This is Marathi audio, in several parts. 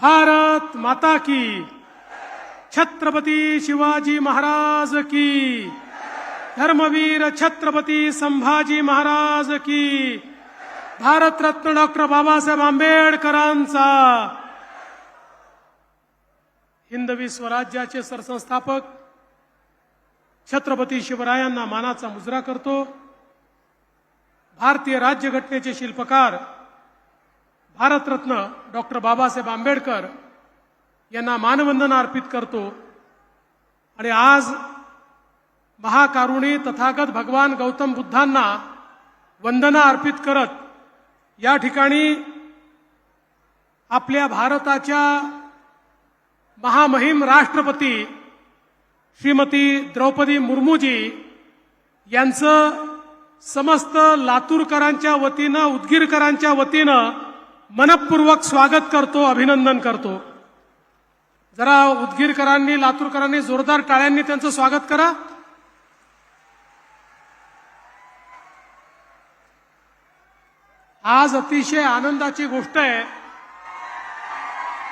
भारत माता की। छत्रपती शिवाजी महाराज की। धर्मवीर छत्रपती संभाजी महाराज की। भारतरत्न डॉक्टर बाबासाहेब आंबेडकरांचा। हिंदवी स्वराज्याचे सरसंस्थापक छत्रपती शिवरायांना मानाचा मुजरा करतो। भारतीय राज्यघटनेचे शिल्पकार भारतरत्न डॉक्टर बाबासाहेब आंबेडकर यांना मानवंदना अर्पित करतो. आणि आज महाकारुणी तथागत भगवान गौतम बुद्धांना वंदना अर्पित करत या ठिकाणी आपल्या भारताच्या महामहिम राष्ट्रपती श्रीमती द्रौपदी मुर्मूजी यांचं समस्त लातूरकरांच्या वतीनं उदगीरकरांच्या वतीनं मनपूर्वक स्वागत करतो अभिनंदन करतो. जरा उदगीरकरांनी लातूरकरांनी जोरदार टाळ्यांनी त्यांचं स्वागत करा. आज अतिशय आनंदाची गोष्ट आहे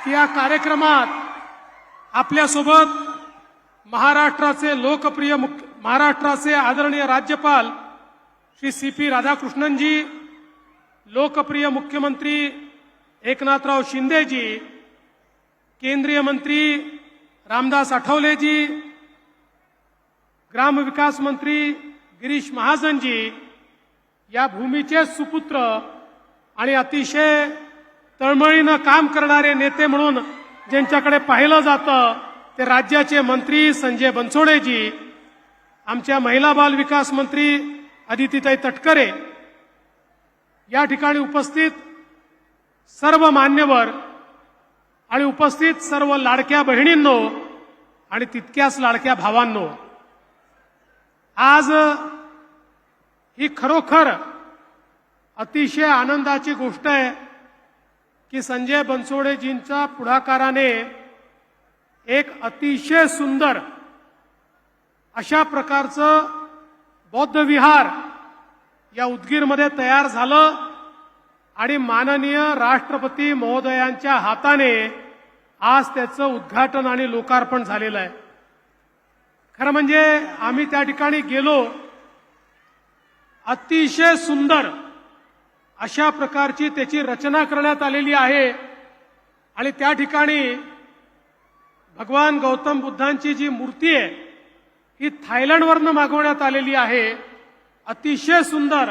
की या कार्यक्रमात आपल्यासोबत महाराष्ट्राचे लोकप्रिय मुख्य महाराष्ट्राचे आदरणीय राज्यपाल श्री सी पी राधाकृष्णनजी लोकप्रिय मुख्यमंत्री एकनाथराव शिंदेजी केंद्रीय मंत्री रामदास आठवलेजी ग्रामविकास मंत्री गिरीश महाजनजी या भूमीचे सुपुत्र आणि अतिशय तळमळीनं काम करणारे नेते म्हणून ज्यांच्याकडे पाहिलं जातं ते राज्याचे मंत्री संजय बनसोडेजी आमच्या महिला बाल विकास मंत्री अदितीताई तटकरे. या ठिकाणी उपस्थित सर्व मान्यवर आणि उपस्थित सर्व लाडक्या बहिणींनो आणि तितक्याच लाडक्या भावांनो आज ही खरोखर अतिशय आनंदाची गोष्ट आहे की संजय बनसोडेजींच्या पुढाकाराने एक अतिशय सुंदर अशा प्रकारचं बौद्ध विहार या उदगीरमध्ये तयार झालं. आणि माननीय राष्ट्रपती महोदयांच्या हाताने आज त्याचं उद्घाटन आणि लोकार्पण झालेलं आहे. खरं म्हणजे आम्ही त्या ठिकाणी गेलो अतिशय सुंदर अशा प्रकारची त्याची रचना करण्यात आलेली आहे आणि त्या ठिकाणी भगवान गौतम बुद्धांची जी मूर्ती आहे ही थायलंडवरनं मागवण्यात आलेली आहे. अतिशय सुंदर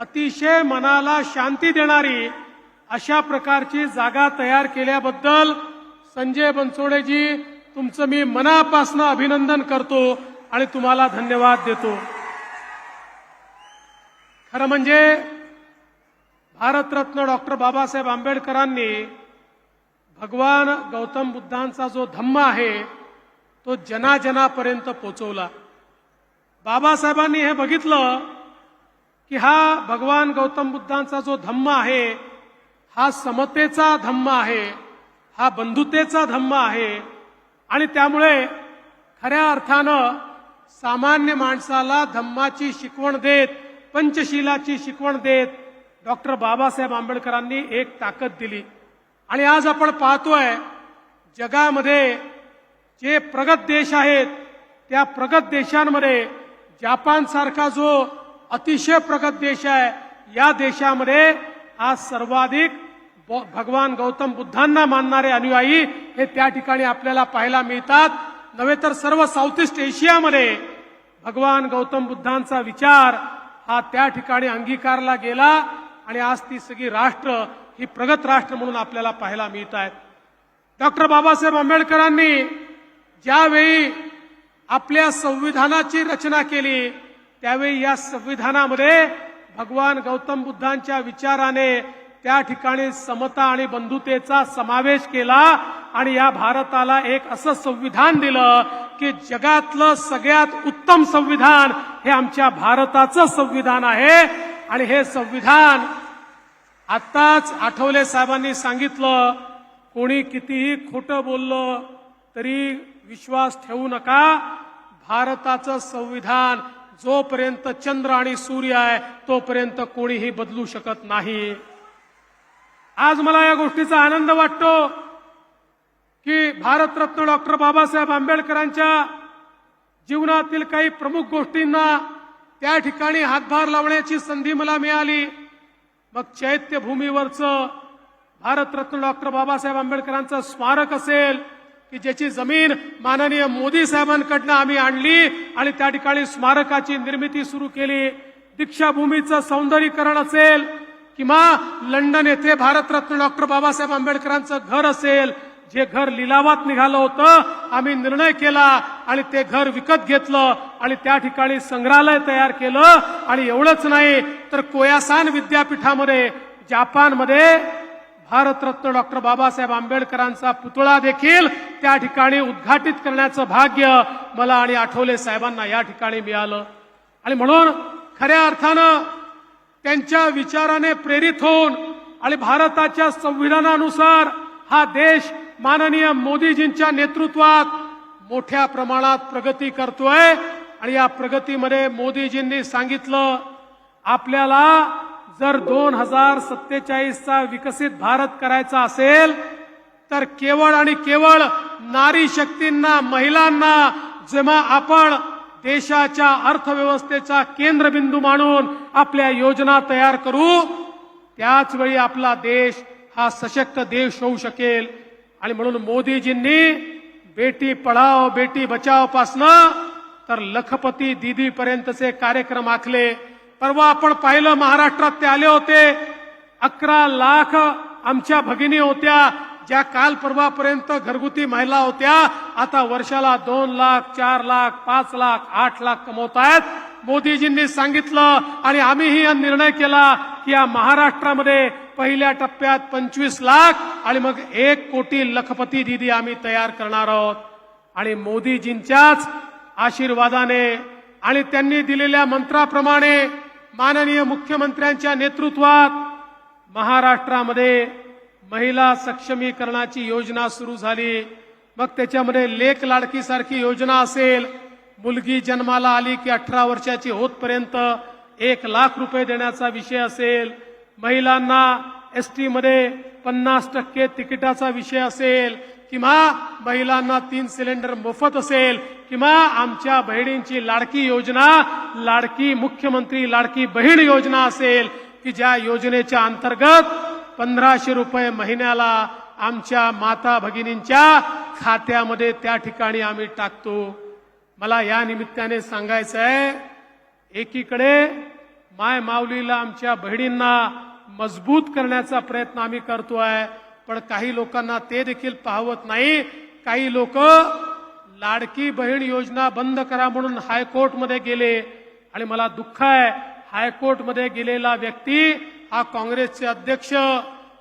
अतिशय मनाला शांती देणारी अशा प्रकारची जागा तयार केल्याबद्दल संजय बनसोडेजी तुमचं मी मनापासनं अभिनंदन करतो आणि तुम्हाला धन्यवाद देतो. खरं म्हणजे भारतरत्न डॉक्टर बाबासाहेब आंबेडकरांनी भगवान गौतम बुद्धांचा जो धम्म आहे तो जनाजनापर्यंत पोचवला. बाबासाहेबांनी हे बघितलं की हा भगवान गौतम बुद्धांचा जो धम्म आहे हा समतेचा धम्म आहे हा बंधुतेचा धम्म आहे आणि त्यामुळे खऱ्या अर्थानं सामान्य माणसाला धम्माची शिकवण देत पंचशिलाची शिकवण देत डॉक्टर बाबासाहेब आंबेडकरांनी एक ताकद दिली. आणि आज आपण पाहतोय जगामध्ये जे प्रगत देश आहेत त्या प्रगत देशांमध्ये जापानसारखा जो अतिशय प्रगत देश आहे. या देशामध्ये आज सर्वाधिक भगवान गौतम बुद्धांना मानणारे अनुयायी हे त्या ठिकाणी आपल्याला पाहायला मिळतात. नव्हे तर सर्व साऊथ ईस्ट एशियामध्ये भगवान गौतम बुद्धांचा विचार हा त्या ठिकाणी अंगीकारला गेला आणि आज ती सगळी राष्ट्र ही प्रगत राष्ट्र म्हणून आपल्याला पाहायला मिळत आहेत डॉक्टर बाबासाहेब आंबेडकरांनी ज्यावेळी आपल्या संविधानाची रचना केली त्यावेळी या संविधानामध्ये भगवान गौतम बुद्धांच्या विचाराने त्या ठिकाणी समता आणि बंधुतेचा समावेश केला आणि या भारताला एक असं संविधान दिलं की जगातलं सगळ्यात उत्तम संविधान हे आमच्या भारताचं संविधान आहे. आणि हे संविधान आत्ताच आठवले साहेबांनी सांगितलं कोणी कितीही खोटं बोललं तरी विश्वास ठेवू नका. भारताचं संविधान जोपर्यंत चंद्र आणि सूर्य आहे तोपर्यंत कोणीही बदलू शकत नाही. आज मला या गोष्टीचा आनंद वाटतो की भारतरत्न डॉक्टर बाबासाहेब आंबेडकरांच्या जीवनातील काही प्रमुख गोष्टींना त्या ठिकाणी हातभार लावण्याची संधी मला मिळाली. मग चैत्यभूमीवरचं भारतरत्न डॉक्टर बाबासाहेब आंबेडकरांचं स्मारक असेल की ज्याची जमीन माननीय मोदी साहेबांकडनं आम्ही आणली आणि त्या ठिकाणी स्मारकाची निर्मिती सुरू केली. दीक्षाभूमीचं सौंदर्यीकरण असेल किंवा लंडन येथे भारतरत्न डॉक्टर बाबासाहेब आंबेडकरांचं घर असेल जे घर लिलावात निघालं होतं आम्ही निर्णय केला आणि ते घर विकत घेतलं आणि त्या ठिकाणी संग्रहालय तयार केलं. आणि एवढंच नाही तर कोयासान विद्यापीठामध्ये जापानमध्ये भारतरत्न डॉक्टर बाबासाहेब आंबेडकरांचा पुतळा देखील त्या ठिकाणी उद्घाटित करण्याचं भाग्य मला आणि आठवले साहेबांना या ठिकाणी मिळालं. आणि म्हणून खऱ्या अर्थानं त्यांच्या विचाराने प्रेरित होऊन आणि भारताच्या संविधानानुसार हा देश माननीय मोदीजींच्या नेतृत्वात मोठ्या प्रमाणात प्रगती करतोय. आणि या प्रगतीमध्ये मोदीजींनी सांगितलं आपल्याला जर दोन हजार सत्तेचाळीसचा विकसित भारत करायचा असेल तर केवळ आणि केवळ नारी शक्तींना महिलांना जेव्हा आपण देशाच्या अर्थव्यवस्थेचा केंद्रबिंदू मानून आपल्या योजना तयार करू त्याचवेळी आपला देश हा सशक्त देश होऊ शकेल. आणि म्हणून मोदीजींनी बेटी पढाओ बेटी बचाओ पासनं तर लखपती दीदीपर्यंतचे कार्यक्रम आखले. परवा आपण पाहिलं महाराष्ट्रात ते आले होते. अकरा लाख आमच्या भगिनी होत्या ज्या काल परवापर्यंत घरगुती महिला होत्या. आता वर्षाला दोन लाख चार लाख पाच लाख आठ लाख कमवत आहेत मोदीजींनी सांगितलं आणि आम्हीही हा निर्णय केला की या महाराष्ट्रामध्ये पहिल्या टप्प्यात पंचवीस लाख आणि मग एक कोटी लखपती दिदी आम्ही तयार करणार आहोत. आणि मोदीजींच्याच आशीर्वादाने आणि त्यांनी दिलेल्या मंत्राप्रमाणे माननीय मुख्यमंत्र्यांच्या नेतृत्वात महाराष्ट्रामध्ये महिला सक्षमीकरणाची योजना सुरू झाली. मग त्याच्यामध्ये लेख लाडकीसारखी योजना असेल. मुलगी जन्माला आली की अठरा वर्षाची होतपर्यंत एक लाख रुपये देण्याचा विषय असेल. महिलांना एस टीमध्ये पन्नास टक्के तिकिटाचा विषय असेल. किंवा महिलांना तीन सिलेंडर मोफत असेल किंवा आमच्या बहिणींची लाडकी योजना लाडकी मुख्यमंत्री लाडकी बहीण योजना असेल की ज्या योजनेच्या अंतर्गत पंधराशे रुपये महिन्याला आमच्या माता भगिनींच्या खात्यामध्ये त्या ठिकाणी आम्ही टाकतो. मला या निमित्ताने सांगायचं आहे एकीकडे माय माऊलीला आमच्या बहिणींना मजबूत करण्याचा प्रयत्न आम्ही करतो आहे पण काही लोकांना ते देखील पाहवत नाही. काही लोक लाडकी बहीण योजना बंद करा म्हणून हायकोर्टमध्ये गेले. आणि मला दुःख आहे हायकोर्टमध्ये गेलेला व्यक्ती हा काँग्रेसचे अध्यक्ष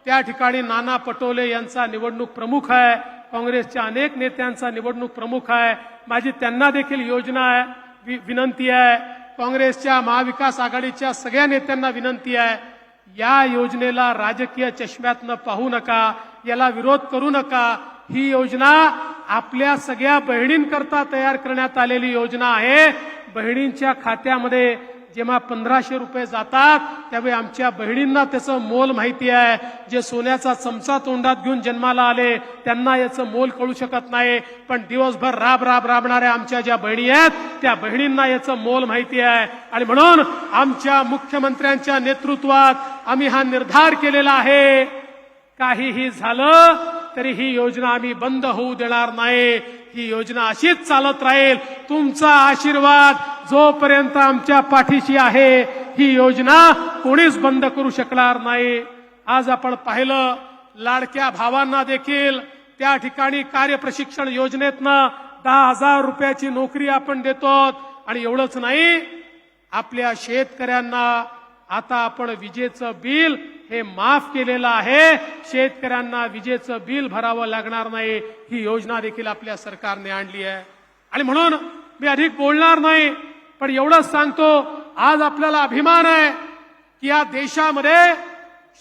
त्या ठिकाणी नाना पटोले यांचा निवडणूक प्रमुख आहे काँग्रेसच्या अनेक नेत्यांचा निवडणूक प्रमुख आहे. माझी त्यांना देखील योजना आहे वि- विनंती आहे. काँग्रेसच्या महाविकास आघाडीच्या सगळ्या नेत्यांना विनंती आहे. या योजनेला राजकीय चष्म्यातनं पाहू नका याला विरोध करू नका. ही योजना आपल्या सगळ्या बहिणींकरता तयार करण्यात आलेली योजना आहे. बहिणींच्या खात्यामध्ये जेव्हा पंधराशे रुपये जातात त्यावेळी आमच्या बहिणींना त्याचं मोल माहिती आहे. जे सोन्याचा चमचा तोंडात घेऊन जन्माला आले त्यांना याचं मोल कळू शकत नाही. पण दिवसभर राब राब राबणाऱ्या आमच्या ज्या बहिणी आहेत त्या बहिणींना याचं मोल माहिती आहे. आणि म्हणून आमच्या मुख्यमंत्र्यांच्या नेतृत्वात आम्ही हा निर्धार केलेला आहे. काहीही झालं तरी ही योजना आम्ही बंद होऊ देणार नाही. ही योजना अशीच चालत राहील. तुमचा आशीर्वाद जोपर्यंत आमच्या पाठीशी आहे ही योजना कोणीच बंद करू शकणार नाही. आज आपण पाहिलं लाडक्या भावांना देखील त्या ठिकाणी कार्यप्रशिक्षण योजनेतनं दहा हजार रुपयाची नोकरी आपण देतो आणि एवढंच नाही आपल्या शेतकऱ्यांना आता आपण विजेचं बिल हे माफ केलेलं आहे. शेतकऱ्यांना विजेचं बिल भरावं लागणार नाही. ही योजना देखील आपल्या सरकारने आणली आहे. आणि म्हणून मी अधिक बोलणार नाही. पण एवढंच सांगतो आज आपल्याला अभिमान आहे की या देशामध्ये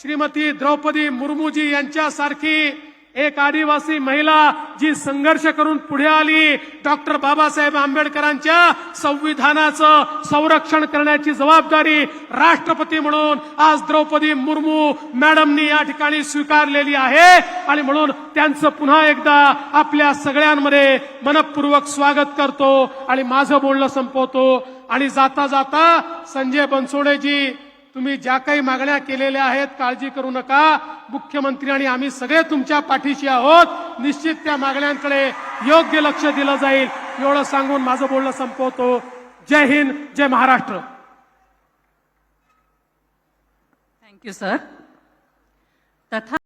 श्रीमती द्रौपदी मुर्मूजी यांच्यासारखी एक आदिवासी महिला जी संघर्ष करून पुढे आली डॉक्टर बाबासाहेब आंबेडकरांच्या संविधानाचं संरक्षण करण्याची जबाबदारी राष्ट्रपती म्हणून आज द्रौपदी मुर्मू मॅडमनी या ठिकाणी स्वीकारलेली आहे. आणि म्हणून त्यांचं पुन्हा एकदा आपल्या सगळ्यांमध्ये मनपूर्वक स्वागत करतो आणि माझं बोलणं संपवतो. आणि जाता जाता संजय बनसोडेजी तुम्ही ज्या काही मागण्या केलेल्या आहेत काळजी करू नका. मुख्यमंत्री आणि आम्ही सगळे तुमच्या पाठीशी आहोत. निश्चित त्या मागण्यांकडे योग्य लक्ष दिलं जाईल. एवढं सांगून माझं बोलणं संपवतो. जय हिंद जय महाराष्ट्र. थँक्यू सर तथा